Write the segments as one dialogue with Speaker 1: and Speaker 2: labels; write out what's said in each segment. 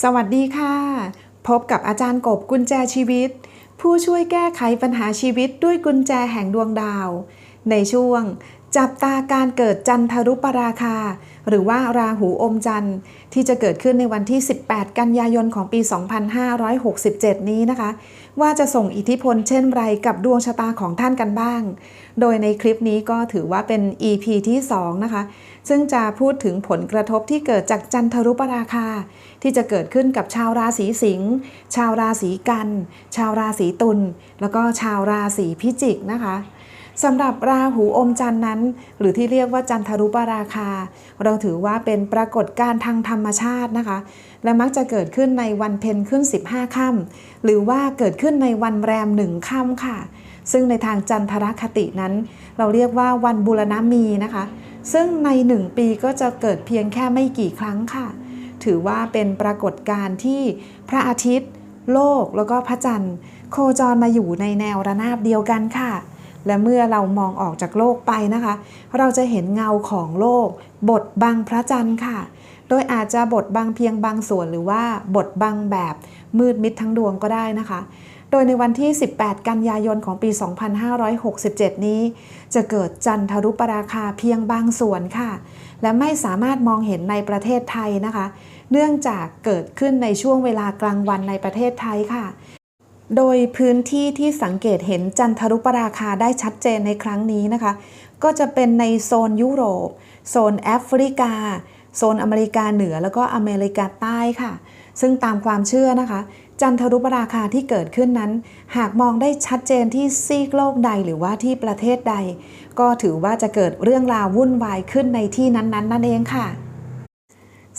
Speaker 1: สวัสดีค่ะ พบกับอาจารย์กบกุญแจชีวิต ผู้ช่วยแก้ไขปัญหาชีวิตด้วยกุญแจแห่งดวงดาว ในช่วง จับตาการเกิดจันทรุปราคา หรือว่าราหูอมจันทร์ที่จะเกิดขึ้นในวันที่ 18 กันยายนของปี 2567 นี้นะคะ ว่าจะส่งอิทธิพลเช่นไรกับดวงชะตาของท่านกันบ้าง โดยในคลิปนี้ก็ถือว่าเป็น EP ที่ 2 นะคะ ซึ่งจะพูดถึงผลกระทบที่เกิดจากจันทรุปราคา ที่จะเกิดขึ้นกับชาวราศีสิงห์ชาวราศีกัน ชาวราศีตุลแล้วก็ชาวราศีพิจิกนะคะสำหรับราหูอมจันทร์นั้น หรือที่เรียกว่าจันทรุปราคา เราถือว่าเป็นปรากฏการณ์ทางธรรมชาตินะคะ และมักจะเกิดขึ้นในวันเพ็ญขึ้น 15ค่ำหรือว่าเกิดขึ้นในวันแรมหนึ่งค่ำค่ะ ซึ่งในทางจันทรคตินั้น เราเรียกว่าวันบูรณมีนะคะ ซึ่งในหนึ่งปีก็จะเกิดเพียงแค่ไม่กี่ครั้งค่ะ ถือว่าเป็นปรากฏการณ์ที่พระอาทิตย์ โลกแล้วก็พระจันทร์ โคจรมาอยู่ในแนวระนาบเดียวกันค่ะ และเมื่อเรามองออกจากโลกไปนะคะ เราจะเห็นเงาของโลกบทบังพระจันทร์ค่ะ โดยอาจจะบทบังเพียงบางส่วนหรือว่าบทบังแบบมืดมิดทั้งดวงก็ได้นะคะ โดยในวันที่ 18 กันยายนของปี 2567 นี้ จะเกิดจันทรุปราคาเพียงบางส่วนค่ะ และไม่สามารถมองเห็นในประเทศไทยนะคะ เนื่องจากเกิดขึ้นในช่วงเวลากลางวันในประเทศไทยค่ะ โดยพื้นที่ที่สังเกตเห็นจันทรุปราคาได้ชัดเจนในครั้งนี้นะคะ ก็จะเป็นในโซนยุโรป โซนแอฟริกา โซนอเมริกาเหนือแล้วก็อเมริกาใต้ค่ะซึ่งตามความเชื่อนะคะ จันทรุปราคาที่เกิดขึ้นนั้น หากมองได้ชัดเจนที่ซีกโลกใดหรือว่าที่ประเทศใด ก็ถือว่าจะเกิดเรื่องราววุ่นวายขึ้นในที่นั้นๆนั่นเองค่ะ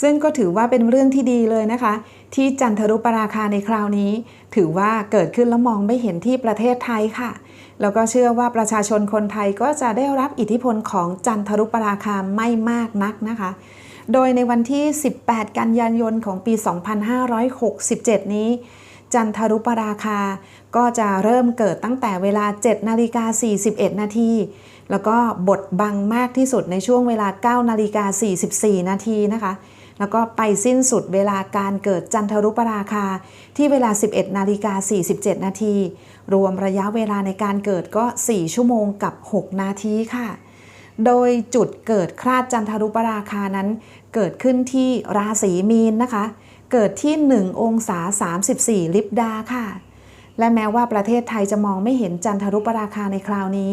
Speaker 1: ซึ่งก็ถือว่าเป็นเรื่องที่ดีเลยนะคะ ที่จันทรุปราคาในคราวนี้ ถือว่าเกิดขึ้นแล้วมองไม่เห็นที่ประเทศไทยค่ะ แล้วก็เชื่อว่าประชาชนคนไทยก็จะได้รับอิทธิพลของจันทรุปราคาไม่มากนักนะคะ โดยในวันที่ 18 กันยายนของปี 2567 นี้ จันทรุปราคาก็จะเริ่มเกิดตั้งแต่เวลา 7 นาฬิกา 41 นาที แล้วก็บทบังมากที่สุดในช่วงเวลา 9 นาฬิกา 44 นาทีนะคะ แล้วก็ไปสิ้นสุดเวลาการเกิดจันทรุปราคาที่เวลา 11 นาฬิกา 47 นาที รวมระยะเวลาในการเกิดก็ 4 ชั่วโมงกับ 6 นาทีค่ะ โดยจุดเกิดคลาดจันทรุปราคานั้น เกิดขึ้นที่ราศีมีนนะคะ เกิดที่ 1 องศา 34 ลิบดาค่ะ และแม้ว่าประเทศไทยจะมองไม่เห็นจันทรุปราคาในคราวนี้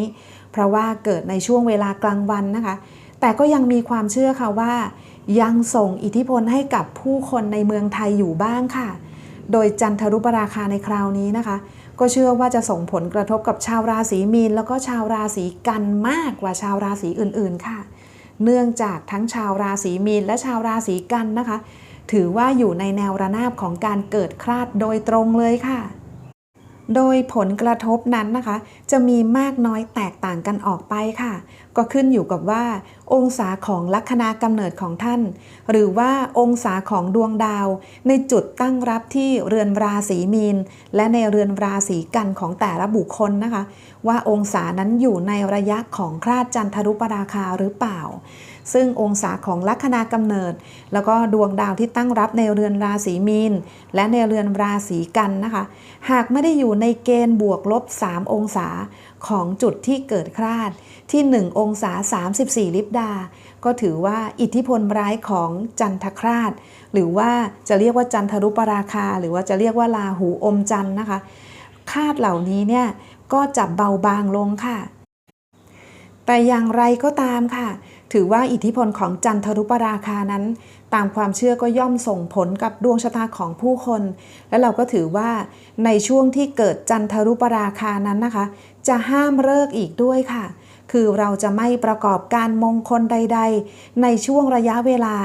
Speaker 1: เพราะว่าเกิดในช่วงเวลากลางวันนะคะ แต่ก็ยังมีความเชื่อค่ะว่า ยังส่งอิทธิพลให้กับผู้คนในเมืองไทยอยู่บ้างค่ะ โดยจันทรุปราคาในคราวนี้นะคะ ก็เชื่อว่าจะส่งผลกระทบกับชาวราศีมีน แล้วก็ชาวราศีกันมากกว่าชาวราศีอื่นๆค่ะ เนื่องจากทั้งชาวราศีมีนและชาวราศีกันนะคะ ถือว่าอยู่ในแนวระนาบของการเกิดคลาดโดยตรงเลยค่ะ โดยผลกระทบนั้นนะคะ จะมีมากน้อยแตกต่างกันออกไปค่ะ ก็ขึ้นอยู่กับว่า องศาของลัคนากำเนิดของท่าน หรือว่าองศาของดวงดาว ในจุดตั้งรับที่เรือนราศีมีน และในเรือนราศีกันของแต่ละบุคคลนะคะ ว่าองศานั้นอยู่ในระยะของคลาดจันทรุปราคาหรือเปล่า ซึ่งองศาของลัคนากำเนิด แล้วก็ดวงดาวที่ตั้งรับในเรือนราศีมีน และในเรือนราศีกันนะคะ หากไม่ได้อยู่ในเกณฑ์บวกลบ 3 องศาของจุดที่เกิดคลาดที่ 1 องศา 34 ลิบดา ก็ถือว่าอิทธิพลร้ายของจันทคราช หรือว่าจะเรียกว่าจันทรุปราคา หรือว่าจะเรียกว่าราหูอมจันทร์นะคะคาดเหล่านี้เนี่ยก็จะเบาบางลงค่ะ แต่อย่างไรก็ตามค่ะ ถือว่าอิทธิพลของจันทรุปราคานั้น ตามความเชื่อก็ย่อมส่งผลกับดวงชะตาของผู้คน และเราก็ถือว่าในช่วงที่เกิดจันทรุปราคานั้นนะคะ จะห้ามเลิกอีกด้วยค่ะ คือเราจะไม่ประกอบการมงคลใด ๆ ในช่วงระยะเวลา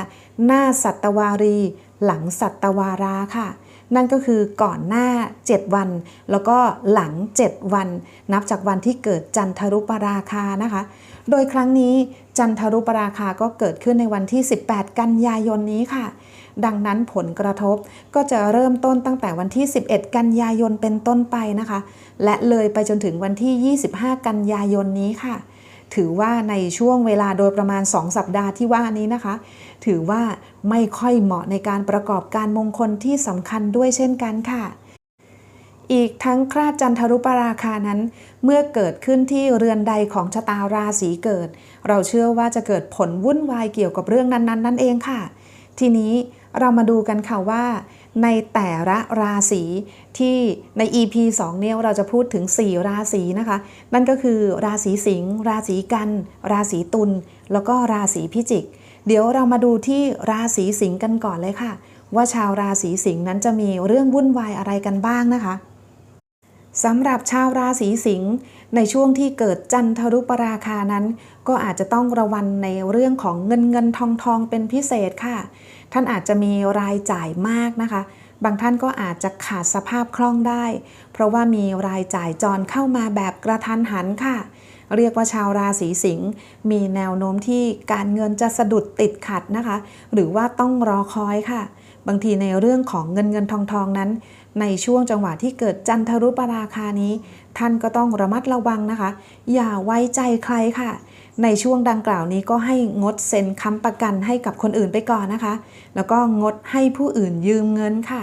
Speaker 1: หน้าสัตวารี หลังสัตวาราค่ะ นั่นก็คือก่อนหน้า 7 วัน แล้วก็หลัง 7 วัน นับจากวันที่เกิดจันทรุปราคานะคะ โดยครั้งนี้จันทรุปราคาก็เกิดขึ้นในวันที่ 18 กันยายนนี้ค่ะ ดังนั้นผลกระทบก็จะเริ่มต้นตั้งแต่วันที่ 11 กันยายนเป็นต้นไปนะคะ และเลยไปจนถึงวันที่ 25 กันยายนนี้ค่ะ ถือว่าในช่วงเวลาโดยประมาณ 2 สัปดาห์ที่ว่านี้นะคะ ถือว่าไม่ค่อยเหมาะในการประกอบการมงคลที่สำคัญด้วยเช่นกันค่ะ อีกทั้งคราดจันทรุปราคานั้น เมื่อเกิดขึ้นที่เรือนใดของชะตาราศีเกิด เราเชื่อว่าจะเกิดผลวุ่นวายเกี่ยวกับเรื่องนั้นๆ นั่นเองค่ะ ทีนี้เรามาดูกันค่ะว่า ในแต่ละราศีที่ใน EP 2เนี่ยเราจะพูดถึง 4 ราศีนะคะ นั่นก็คือราศีสิงห์ราศีกัน ราศีตุลแล้วก็ราศีพิจิก เดี๋ยวเรามาดูที่ราศีสิงห์กันก่อนเลยค่ะ ว่าชาวราศีสิงห์นั้นจะมีเรื่องวุ่นวายอะไรกันบ้างนะคะสำหรับชาวราศีสิงห์ในช่วงที่เกิดจันทรุปราคานั้น ก็อาจจะต้องระวังในเรื่องของเงินเงินทองทองเป็นพิเศษค่ะ ท่านอาจจะมีรายจ่ายมากนะคะ บางท่านก็อาจจะขาดสภาพคล่องได้ เพราะว่ามีรายจ่ายจรเข้ามาแบบกระทันหันค่ะ เรียกว่าชาวราศีสิงห์มีแนวโน้มที่การเงินจะสะดุดติดขัดนะคะ หรือว่าต้องรอคอยค่ะ บางทีในเรื่องของเงินเงินทองทองนั้น ในช่วงจังหวะที่เกิดจันทรุปราคานี้ ท่านก็ต้องระมัดระวังนะคะ อย่าไว้ใจใครค่ะ ในช่วงดังกล่าวนี้ก็ให้งดเซ็นค้ำประกันให้กับคนอื่นไปก่อนนะคะ แล้วก็งดให้ผู้อื่นยืมเงินค่ะ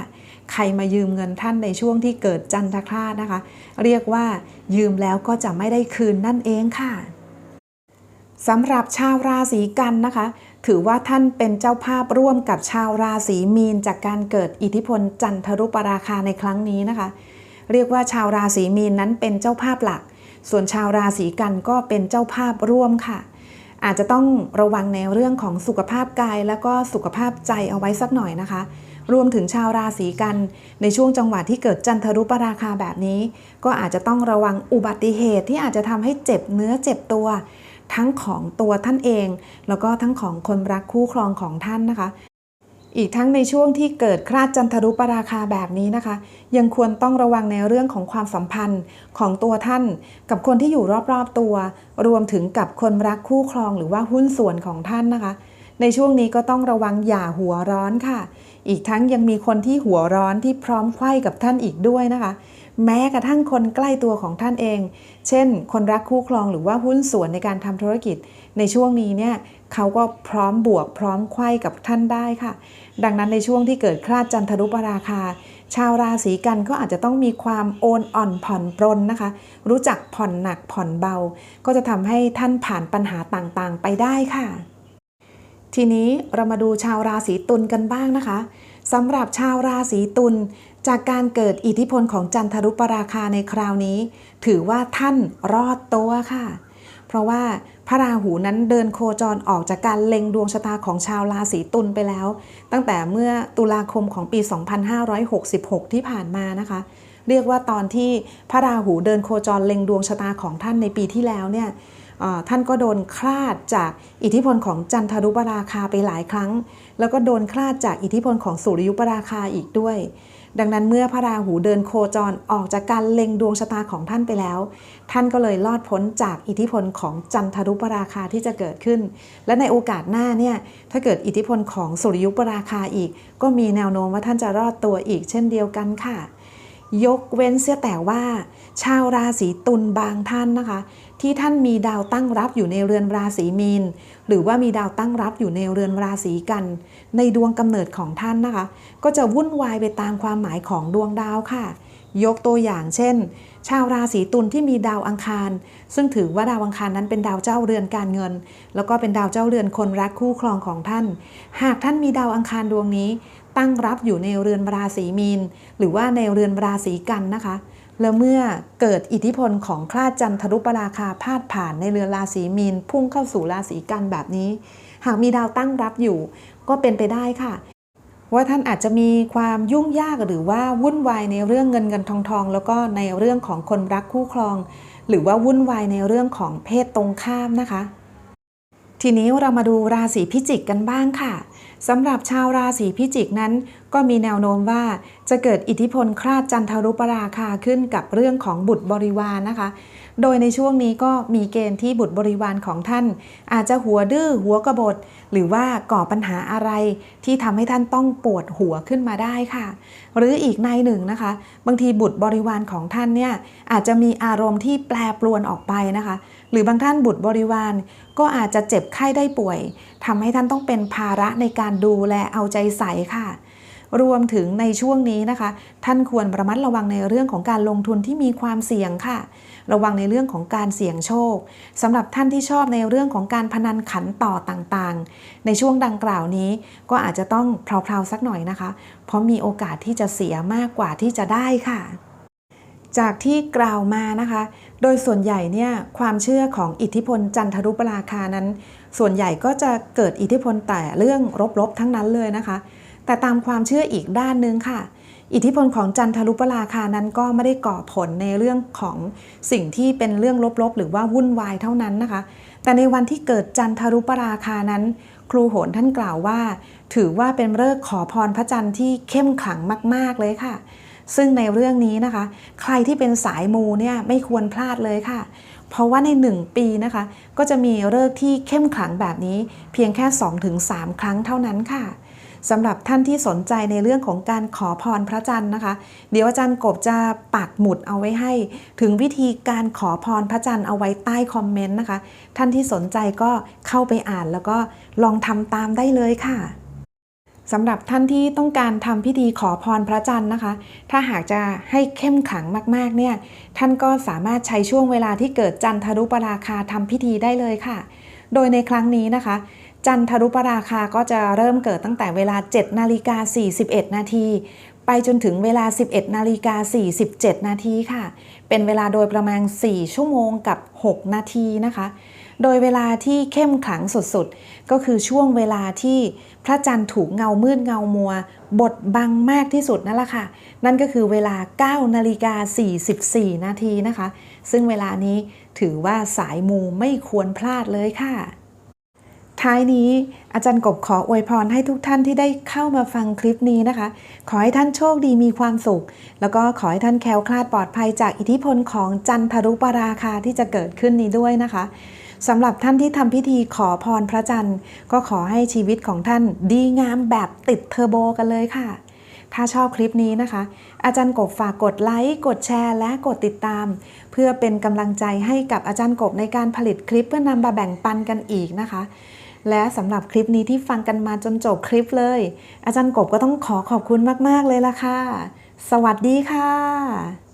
Speaker 1: ใครมายืมเงินท่านในช่วงที่เกิดจันทคราสนะคะ เรียกว่ายืมแล้วก็จะไม่ได้คืนนั่นเองค่ะสำหรับชาวราศีกันนะคะ ถือว่าท่านเป็นเจ้าภาพร่วมกับชาวราศีมีน จากการเกิดอิทธิพลจันทรุปราคาในครั้งนี้นะคะ เรียกว่าชาวราศีมีนนั้นเป็นเจ้าภาพหลัก ส่วนชาวราศีกันก็เป็นเจ้าภาพร่วมค่ะ อาจจะต้องระวังในเรื่องของสุขภาพกาย แล้วก็สุขภาพใจเอาไว้สักหน่อยนะคะ รวมถึงชาวราศีกัน ในช่วงจังหวะที่เกิดจันทรุปราคาแบบนี้ ก็อาจจะต้องระวังอุบัติเหตุที่อาจจะทำให้เจ็บเนื้อเจ็บตัวทั้งของตัวท่านเอง แล้วก็ทั้งของคนรักคู่ครองของท่านนะคะ อีกทั้งในช่วงที่เกิดคราดจันทรุปราคาแบบนี้นะคะ ยังควรต้องระวังในเรื่องของความสัมพันธ์ของตัวท่าน กับคนที่อยู่รอบๆตัว รวมถึงกับคนรักคู่ครองหรือว่าหุ้นส่วนของท่านนะคะ ในช่วงนี้ก็ต้องระวังอย่าหัวร้อนค่ะ อีกทั้งยังมีคนที่หัวร้อนที่พร้อมไขว้กับท่านอีกด้วยนะคะ แม้กระทั่งคนใกล้ตัวของท่านเอง เช่น คนรักคู่ครองหรือว่าหุ้นส่วนในการทำธุรกิจ ในช่วงนี้เนี่ยเขาก็พร้อมบวกพร้อมไขว้กับท่านได้ค่ะ ดังนั้นในช่วงที่เกิดคลาดจันทรุปราคา ชาวราศีกันก็อาจจะต้องมีความโอนอ่อนผ่อนปรนนะคะ รู้จักผ่อนหนักผ่อนเบา ก็จะทำให้ท่านผ่านปัญหาต่างๆ ไปได้ค่ะ ทีนี้เรามาดูชาวราศีตุลกันบ้างนะคะสำหรับชาวราศีตุล จากการเกิดอิทธิพลของจันทรุปราคาในคราวนี้ ถือว่าท่านรอดตัวค่ะ เพราะว่าพระราหูนั้นเดินโคจรออกจากการเล็งดวงชะตาของชาวราศีตุลไปแล้ว ตั้งแต่เมื่อตุลาคมของปี 2566 ที่ผ่านมานะคะ เรียกว่าตอนที่พระราหูเดินโคจรเล็งดวงชะตาของท่านในปีที่แล้วเนี่ยท่านก็โดนคลาดจากอิทธิพลของจันทรุปราคาไปหลายครั้ง แล้วก็โดนคลาดจากอิทธิพลของสุริยุปราคาอีกด้วย ดังนั้นเมื่อพระราหูเดินโคจรออกจากการเล็งดวงชะตาของท่านไปแล้ว ท่านก็เลยรอดพ้นจากอิทธิพลของจันทรุปราคาที่จะเกิดขึ้น และในโอกาสหน้าเนี่ยถ้าเกิดอิทธิพลของสุริยุปราคาอีก ก็มีแนวโน้มว่าท่านจะรอดตัวอีกเช่นเดียวกันค่ะ ยกเว้นเสียแต่ว่า ชาวราศีตุลบางท่านนะคะ ที่ท่านมีดาวตั้งรับอยู่ในเรือนราศีมีน หรือว่ามีดาวตั้งรับอยู่ในเรือนราศีกัน ในดวงกำเนิดของท่านนะคะ ก็จะวุ่นวายไปตามความหมายของดวงดาวค่ะ ยกตัวอย่างเช่น ชาวราศีตุลที่มีดาวอังคาร ซึ่งถือว่าดาวอังคารนั้นเป็นดาวเจ้าเรือนการเงิน แล้วก็เป็นดาวเจ้าเรือนคนรักคู่ครองของท่าน หากท่านมีดาวอังคารดวงนี้ ตั้งรับอยู่ในเรือนราศีมีน หรือว่าในเรือนราศีกันนะคะ แล้วเมื่อเกิดอิทธิพลของคลาดจันทรุปราคาพาดผ่านในเรือนราศีมีน พุ่งเข้าสู่ราศีกันแบบนี้ หากมีดาวตั้งรับอยู่ ก็เป็นไปได้ค่ะ ว่าท่านอาจจะมีความยุ่งยากหรือว่าวุ่นวายในเรื่องเงินเงินทองทองแล้วก็ในเรื่องของคนรักคู่ครอง หรือว่าวุ่นวายในเรื่องของเพศตรงข้ามนะคะ ทีนี้เรามาดูราศีพิจิกกันบ้างค่ะสำหรับชาวราศีพิจิกนั้น ก็มีแนวโน้มว่าจะเกิดอิทธิพลคราดจันทรุปราคาขึ้นกับเรื่องของบุตรบริวารนะคะ โดยในช่วงนี้ก็มีเกณฑ์ที่บุตรบริวารของท่าน อาจจะหัวดื้อหัวกระบฏหรือว่าก่อปัญหาอะไรที่ทำให้ท่านต้องปวดหัวขึ้นมาได้ค่ะ หรืออีกในหนึ่งนะคะ บางทีบุตรบริวารของท่านเนี่ยอาจจะมีอารมณ์ที่แปรปรวนออกไปนะคะ หรือบางท่านบุตรบริวารก็อาจจะเจ็บไข้ได้ป่วยทำให้ท่านต้องเป็นภาระในการดูแลเอาใจใส่ค่ะ รวมถึงในช่วงนี้นะคะ ท่านควรระมัดระวังในเรื่องของการลงทุนที่มีความเสี่ยงค่ะ ระวังในเรื่องของการเสี่ยงโชคสำหรับท่านที่ชอบในเรื่องของการพนันขันต่อต่างๆ ในช่วงดังกล่าวนี้ก็อาจจะต้องเพลาๆสักหน่อยนะคะ เพราะมีโอกาสที่จะเสียมากกว่าที่จะได้ค่ะ จากที่กล่าวมานะคะ โดยส่วนใหญ่เนี่ยความเชื่อของอิทธิพลจันทรุปราคานั้น ส่วนใหญ่ก็จะเกิดอิทธิพลแต่เรื่องลบๆทั้งนั้นเลยนะคะ แต่ตามความเชื่ออีกด้านหนึงค่ะ อิทธิพลของจันทรุปราคานั้นก็ไม่ได้ก่อผลในเรื่องของสิ่งที่เป็นเรื่องลบๆ หรือว่าวุ่นวายเท่านั้นนะคะ แต่ในวันที่เกิดจันทรุปราคานั้น ครูโหนท่านกล่าวว่า ถือว่าเป็นฤกษ์ขอพรพระจันทร์ที่เข้มขลังมาก ๆเลยค่ะซึ่งในเรื่องนี้นะคะ ใครที่เป็นสายมูเนี่ยไม่ควรพลาดเลยค่ะ เพราะว่าใน 1 ปีนะคะ ก็จะมีฤกษ์ที่เข้มขลังแบบนี้เพียงแค่ 2-3 ครั้งเท่านั้นค่ะ สำหรับท่านที่สนใจในเรื่องของการขอพรพระจันทร์นะคะ เดี๋ยวอาจารย์กบจะปักหมุดเอาไว้ให้ ถึงวิธีการขอพรพระจันทร์เอาไว้ใต้คอมเมนต์นะคะ ท่านที่สนใจก็เข้าไปอ่านแล้วก็ลองทำตามได้เลยค่ะสำหรับท่านที่ต้องการทำพิธีขอพรพระจันทร์นะคะ ถ้าหากจะให้เข้มขังมากๆเนี่ย ท่านก็สามารถใช้ช่วงเวลาที่เกิดจันทรุปราคาทำพิธีได้เลยค่ะ โดยในครั้งนี้นะคะ จันทรุปราคาก็จะเริ่มเกิดตั้งแต่เวลา 7 นาฬิกา 41 นาที ไปจนถึงเวลา 11 นาฬิกา 47 นาทีค่ะ เป็นเวลาโดยประมาณ 4 ชั่วโมงกับ 6 นาทีนะคะ โดยเวลาที่เข้มขลังสุดๆ ก็คือช่วงเวลาที่พระจันทร์ถูกเงามืดเงามัว บดบังมากที่สุดนั่นแหละค่ะ นั่นก็คือเวลา 9 นาฬิกา 44 นาทีนะคะ ซึ่งเวลานี้ถือว่าสายมูไม่ควรพลาดเลยค่ะ ท้ายนี้อาจารย์กบขออวยพรให้ทุกท่านที่ได้เข้ามาฟังคลิปนี้นะคะ ขอให้ท่านโชคดีมีความสุข แล้วก็ขอให้ท่านแคล้วคลาดปลอดภัยจากอิทธิพลของจันทรุปราคาที่จะเกิดขึ้นนี้ด้วยนะคะสำหรับท่านที่ทำพิธีขอพรพระจันทร์ ก็ขอให้ชีวิตของท่านดีงามแบบติดเทอร์โบกันเลยค่ะ ถ้าชอบคลิปนี้นะคะ อาจารย์กบฝากกดไลค์ กดแชร์ และกดติดตาม เพื่อเป็นกำลังใจให้กับอาจารย์กบในการผลิตคลิปเพื่อนำมาแบ่งปันกันอีกนะคะ และสำหรับคลิปนี้ที่ฟังกันมาจนจบคลิปเลย อาจารย์กบก็ต้องขอขอบคุณมาก ๆ เลยล่ะค่ะ สวัสดีค่ะ